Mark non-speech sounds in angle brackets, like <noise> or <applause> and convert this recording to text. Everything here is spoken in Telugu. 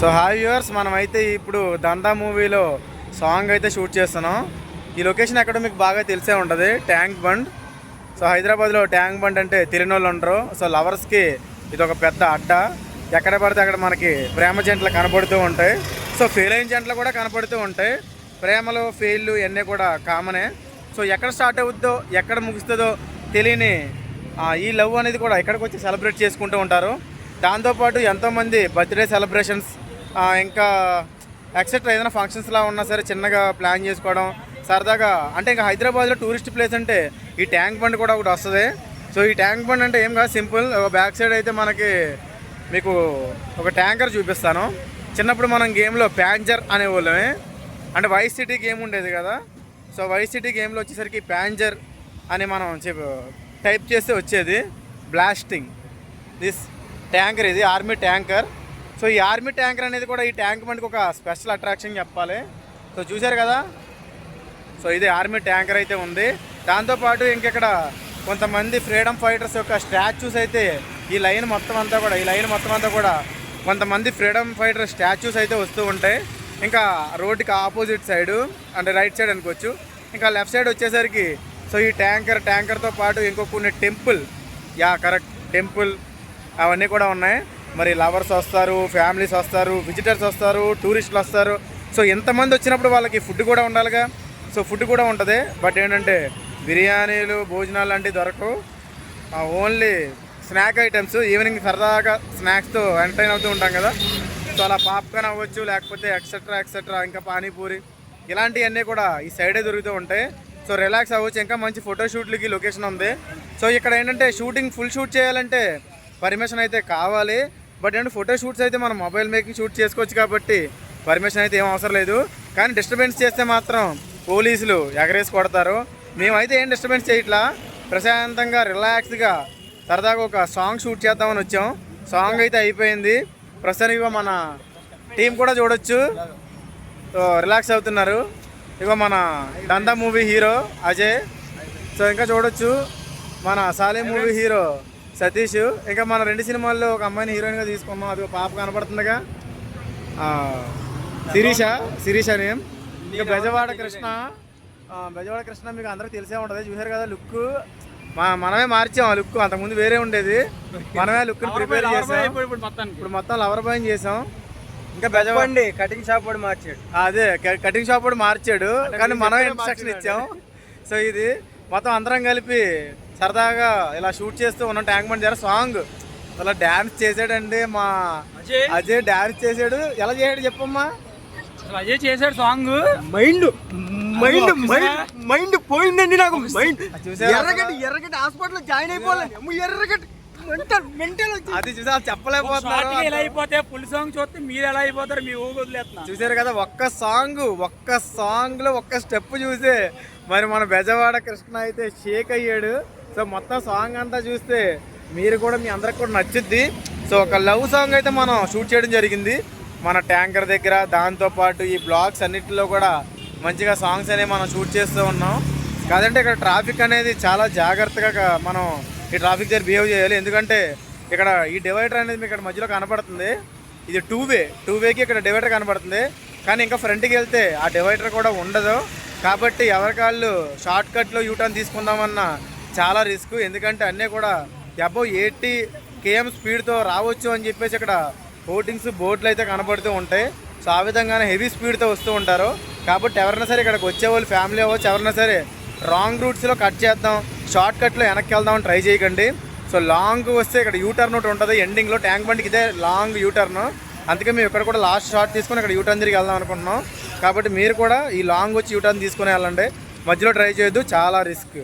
సో హాయ్ వ్యూవర్స్ మనమైతే ఇప్పుడు దందా మూవీలో సాంగ్ అయితే షూట్ చేస్తున్నాం. ఈ లొకేషన్ ఎక్కడో మీకు బాగా తెలిసే ఉంటుంది ట్యాంక్ బండ్ సో హైదరాబాద్లో ట్యాంక్ బండ్ అంటే తిరినోళ్ళు ఉండరు. సో లవర్స్కి ఇది ఒక పెద్ద అడ్డ. ఎక్కడ పడితే అక్కడ మనకి ప్రేమ జంటలు కనపడుతూ ఉంటాయి. సో ఫెయిల్ అయిన జంటలు కూడా కనపడుతూ ఉంటాయి. ప్రేమలు ఫెయిల్లు ఇవన్నీ కూడా కామనే సో ఎక్కడ స్టార్ట్ అవుద్దో ఎక్కడ ముగుస్తుందో తెలియని ఈ లవ్ అనేది కూడా ఇక్కడికి వచ్చి సెలబ్రేట్ చేసుకుంటూ ఉంటారు. దాంతోపాటు ఎంతోమంది బర్త్డే సెలబ్రేషన్స్ ఇంకా ఎక్సెట్రా ఏదైనా ఫంక్షన్స్లా ఉన్నా సరే చిన్నగా ప్లాన్ చేసుకోవడం సరదాగా అంటే ఇంకా హైదరాబాద్లో టూరిస్ట్ ప్లేస్ అంటే ఈ ట్యాంక్ బండ్ కూడా ఒకటి వస్తుంది. సో ఈ ట్యాంక్ బండ్ అంటే ఏం కాదు సింపుల్ బ్యాక్ సైడ్ అయితే మనకి మీకు ఒక ట్యాంకర్ చూపిస్తాను. చిన్నప్పుడు మనం గేమ్లో ప్యాంజర్ అనేవాళ్ళమే. అంటే వైస్ సిటీ గేమ్ ఉండేది కదా. సో వైస్ సిటీ గేమ్లో వచ్చేసరికి ప్యాంజర్ అని మనం చెప్ టైప్ చేస్తే వచ్చేది. బ్లాస్టింగ్ దిస్ ట్యాంకర్ ఇది ఆర్మీ ట్యాంకర్ సో ఈ ఆర్మీ ట్యాంకర్ అనేది కూడా ఈ ట్యాంక్ బండికి ఒక స్పెషల్ అట్రాక్షన్ చెప్పాలి. సో చూశారు కదా? సో ఇది ఆర్మీ ట్యాంకర్ అయితే ఉంది. దాంతోపాటు ఇంకెక్కడ కొంతమంది ఫ్రీడమ్ ఫైటర్స్ యొక్క స్టాచ్యూస్ అయితే ఈ లైన్ మొత్తం అంతా కూడా ఈ లైన్ మొత్తం అంతా కూడా కొంతమంది ఫ్రీడమ్ ఫైటర్ స్టాచ్యూస్ అయితే వస్తూ ఉంటాయి. ఇంకా రోడ్డుకి ఆపోజిట్ సైడు అంటే రైట్ సైడ్ అనుకోవచ్చు. ఇంకా లెఫ్ట్ సైడ్ వచ్చేసరికి సో ఈ ట్యాంకర్ ట్యాంకర్తో పాటు ఇంకో కొన్ని టెంపుల్. Yeah correct. టెంపుల్ అవన్నీ కూడా ఉన్నాయి. మరి లవర్స్ వస్తారు ఫ్యామిలీస్ వస్తారు విజిటర్స్ వస్తారు టూరిస్టులు వస్తారు. సో ఎంతమంది వచ్చినప్పుడు వాళ్ళకి ఫుడ్ కూడా ఉండాలిగా. సో ఫుడ్ కూడా ఉంటుంది. బట్ ఏంటంటే బిర్యానీలు భోజనాలు లాంటివి దొరకవు. ఓన్లీ స్నాక్ ఐటమ్స్ ఈవినింగ్ సరదాగా స్నాక్స్తో ఎంటర్టైన్ అవుతూ ఉంటాం కదా. సో అలా పాప్కార్న్ అవ్వచ్చు లేకపోతే ఎక్సెట్రా ఎక్సెట్రా ఇంకా పానీపూరి ఇలాంటివన్నీ కూడా ఈ సైడే దొరుకుతూ ఉంటాయి. సో రిలాక్స్ అవ్వచ్చు. ఇంకా మంచి ఫోటో షూట్లకి లొకేషన్ ఉంది. సో ఇక్కడ ఏంటంటే షూటింగ్ ఫుల్ షూట్ చేయాలంటే పర్మిషన్ అయితే కావాలి. బట్ ఏంటంటే ఫోటో షూట్స్ అయితే మనం మొబైల్ మేకింగ్ షూట్ చేసుకోవచ్చు కాబట్టి పర్మిషన్ అయితే ఏం అవసరం లేదు. కానీ డిస్టర్బెన్స్ చేస్తే మాత్రం పోలీసులు ఎగరేసి కొడతారు. మేమైతే ఏం డిస్టర్బెన్స్ చేయట్లా. ప్రశాంతంగా రిలాక్స్గా సరదాగా ఒక సాంగ్ షూట్ చేద్దామని వచ్చాం. సాంగ్ అయితే అయిపోయింది. ప్రస్తుతానికి మన టీం కూడా చూడొచ్చు. సో రిలాక్స్ అవుతున్నారు. ఇగో మన దందా మూవీ హీరో అజయ్. సో ఇంకా చూడొచ్చు. మన సాలే మూవీ హీరో సతీష్ ఇంకా మన రెండు సినిమాల్లో ఒక అమ్మాయిని హీరోయిన్గా తీసుకున్నాం అది ఒక పాప కనపడుతుందిగా. ఆ, శిరీష శిరీష నేమ్ ఇక బెజవాడ కృష్ణ. ఆ, బెజవాడ కృష్ణ మీకు అందరికి తెలిసే ఉంటుంది. చూసారు కదా లుక్ మా మనమే మార్చాం ఆ లుక్ అంతకుముందు వేరే ఉండేది. మనమే లుక్ <laughs> ప్రిపేర్ చేసాం. ఇప్పుడు మొత్తం లవర్ బాయ్ చేసాం. ఇంకా బెజవాడ కటింగ్ షాప్ కూడా మార్చాడు. అదే కటింగ్ షాప్ కూడా మార్చాడు. కానీ మనం ఇన్స్ట్రక్షన్ ఇచ్చాం. సో ఇది మొత్తం అందరం కలిపి సరదాగా ఇలా షూట్ చేస్తూ ఉన్నాం ట్యాంక్ బండ్ దగ్గర సాంగ్. అలా డాన్స్ చేసాడండి మా అజయ్. డాన్స్ చేసాడు. ఎలా చేసాడు చెప్పమ్మా? అజయ్ చేశాడు song. Mind mind mind mind పోయిందండి నాకు. Mind? Erragadda Erragadda hospital join Erragadda. వచ్చి. అది చూసా చెప్పలేకపోతున్నారు ఎలా అయిపోతే ఫుల్ సాంగ్ చూస్తే మీరు ఎలా అయిపోతారు మీ ఊగు వదిలేస్తున్నా. చూసారు కదా ఒక్క సాంగ్ ఒక్క సాంగ్లో ఒక్క స్టెప్ చూసే మరి మన బెజవాడ కృష్ణ అయితే షేక్ అయ్యాడు. సో మొత్తం సాంగ్ అంతా చూస్తే మీరు కూడా మీ అందరికి కూడా నచ్చుద్ది. సో ఒక లవ్ సాంగ్ అయితే మనం షూట్ చేయడం జరిగింది. మన ట్యాంకర్ దగ్గర దాంతో పాటు ఈ బ్లాగ్స్ అన్నిటిలో కూడా మంచిగా సాంగ్స్ అనేవి మనం షూట్ చేస్తూ ఉన్నాం. కాదంటే ఇక్కడ ట్రాఫిక్ అనేది చాలా జాగ్రత్తగా మనం ఈ ట్రాఫిక్ దగ్గర బిహేవ్ చేయాలి. ఎందుకంటే ఇక్కడ ఈ డివైడర్ అనేది మీకు ఇక్కడ మధ్యలో కనపడుతుంది. ఇది టూ వే టూ వేకి ఇక్కడ డివైడర్ కనబడుతుంది కానీ ఇంకా ఫ్రంట్కి వెళ్తే ఆ డివైడర్ కూడా ఉండదు. కాబట్టి ఎవరికాళ్ళు షార్ట్ కట్లో యూటర్న్ తీసుకుందామన్నా చాలా రిస్క్. ఎందుకంటే అన్నీ కూడా అబౌవ్ ఎయిటీ కేఎం స్పీడ్తో రావచ్చు అని చెప్పేసి ఇక్కడ హోటింగ్స్ బోట్లు అయితే కనబడుతూ ఉంటాయి. సో ఆ విధంగానే హెవీ స్పీడ్తో వస్తూ ఉంటారు. కాబట్టి ఎవరైనా సరే ఇక్కడికి వచ్చే వాళ్ళు ఫ్యామిలీ అవ్వచ్చు ఎవరైనా సరే రాంగ్ రూట్స్లో కట్ చేద్దాం షార్ట్ కట్లో వెనక్కి వెళ్దాం ట్రై చేయకండి. సో లాంగ్ వస్తే ఇక్కడ యూటర్న్ ఒకటి ఉంటుంది. ఎండింగ్లో ట్యాంక్ బండికి ఇదే లాంగ్ యూటర్న్. అందుకే మేము ఇక్కడ కూడా లాస్ట్ షార్ట్ తీసుకొని ఇక్కడ యూటర్న్ తిరిగి వెళ్దాం అనుకుంటున్నాం. కాబట్టి మీరు కూడా ఈ లాంగ్ వచ్చి యూటర్న్ తీసుకొని వెళ్ళండి. మధ్యలో ట్రై చేయొద్దు చాలా రిస్క్.